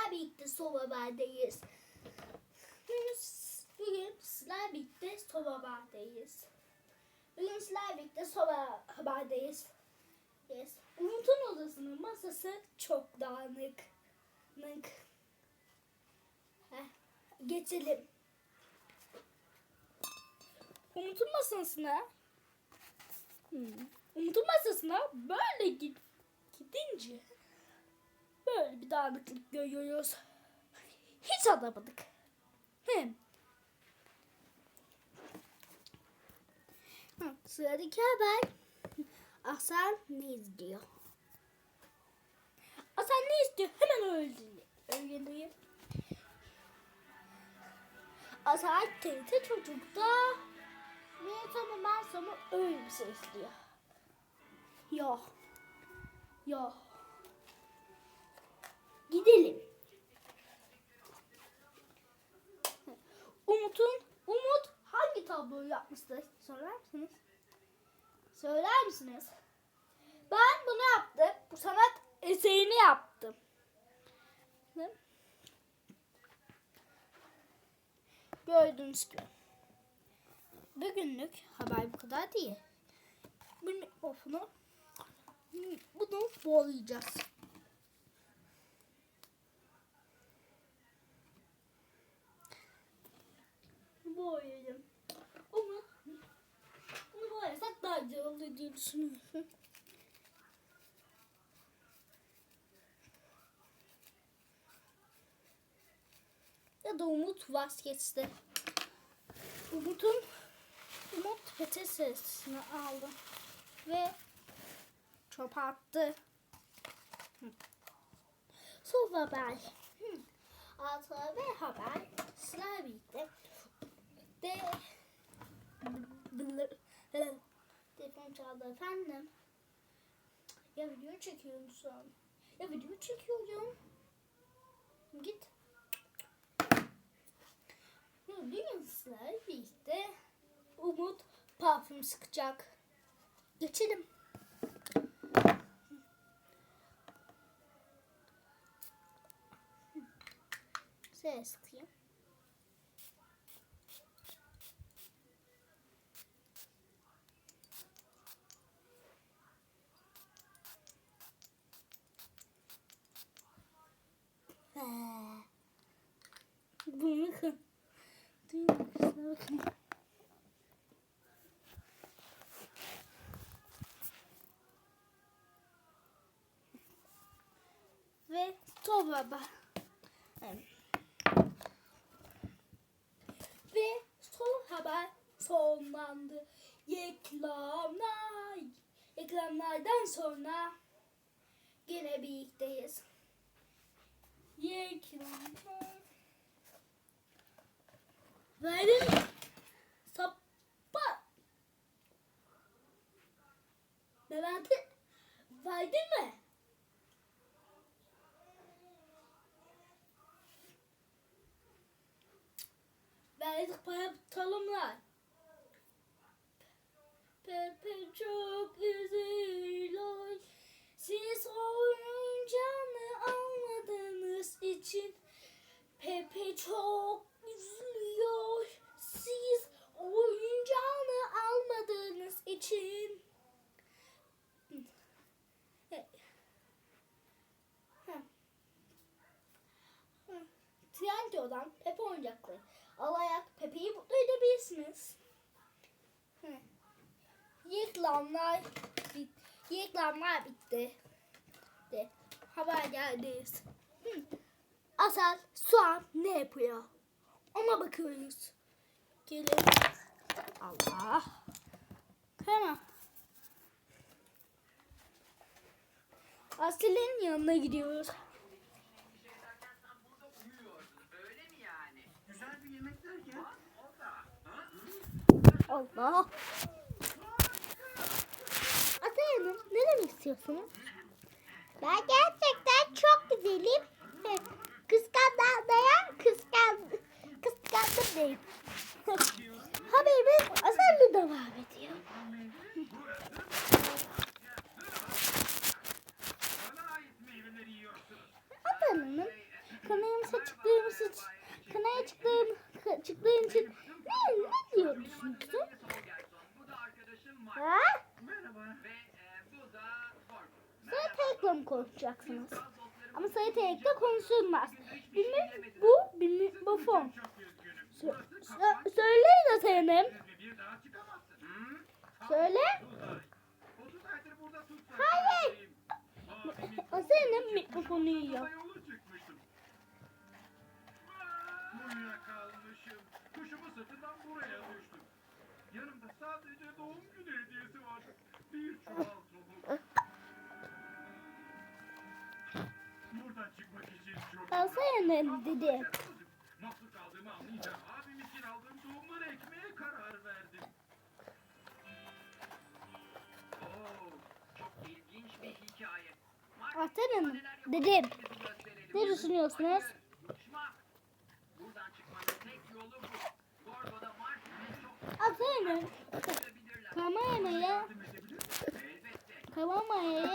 sizlerle birlikte Sova Haber'deyiz. Bugün, sizlerle birlikte Sova Haber'deyiz. Bugün sizlerle birlikte Sova Haber'deyiz. Yes. Umut'un odasının masası çok dağınık. Nık. Geçelim. Umut'un masasına Hmm. Umut'un masasına böyle git, gidince böyle bir dağınıklık görüyoruz. Hiç anlamadık. Hem. Sıradaki haber. Hasan ne izliyor? Hasan ne istiyor? Hemen öğrenelim. Öğreneyim. Hasan TRT çocukta ve tamamen sonra öyle bir şey istiyor. Yok. Yok. Yapmıştı? Söyler misiniz? Söyler misiniz? Ben bunu yaptım. Bu sanat eserini yaptım. Gördüğünüz gibi. Bugünlük haber bu kadar değil. Bu mikrofonu bunu. Boyayalım. Ama bunu boyasak olur diye düşünüyorum. Ya da Umut vazgeçti. Umut'un Umut peçetesini aldı ve çöpe attı. Son haber. Altı ve haber. Sıra birlikte. De Çaldı efendim. Ya video çekiyorum şu an. Ya video çekiyorum. Git. Bugün sizlerle birlikte Umut parfüm sıkacak. Geçelim. Size sıkayım. He. Bunu bakın. Duyun şuna bakın. Ve son haber. Ve son haber sonlandı. Reklamlar. Reklamlardan sonra gene birlikteyiz. Reklamlar. Verdin mi? Sappa. Levent'i verdin mi? Verdik para talımlar. Pepe çok üzülüyor. Siz oyuncağını almadığınız için Pepe çok üzülüyor. Siz oyuncağını almadığınız için. Trendyol'dan Pepe oyuncakları alarak Pepe'yi mutlu edebilirsiniz. Reklamlar bit reklamlar bitti. De. Haber geldi. Hı. Asal şu an ne yapıyor? Ona bakıyoruz. Gelin. Allah. Hemen. Asil'in yanına gidiyoruz. Öyle mi yani? Güzel bir yemek derken? O da. Ha? Allah. Ata Hanım ne demek istiyorsunuz? Ben gerçekten çok güzelim. Kıskandayan kıskan kıskandım değil. Haberimiz Asar'la devam diyorsun? Ne, ne diyorsun sen? Ha? Sayı tekle mi konuşacaksınız? Ama sayı tekle konuşulmaz. Bilmem bu, bilmem bu fon. Sö sö söyleyin efendim. Söyle. Hayır. Senin mikrofonu yiyor. Buraya kalmışım. Kuşumu sırtından buraya düştüm. Yanımda sadece doğum günü hediyesi vardı. Bir çuval tohum. Buradan çıkmak için çok... Hasan'ım dedim. Mahsur kaldığımı anlayınca abim için aldığım tohumları ekmeye karar verdim. Oo, çok ilginç bir hikaye. Hasan'ım dedim. Ne düşünüyorsunuz? Çok Hasan'ım sevebilirler. kameraya Yardım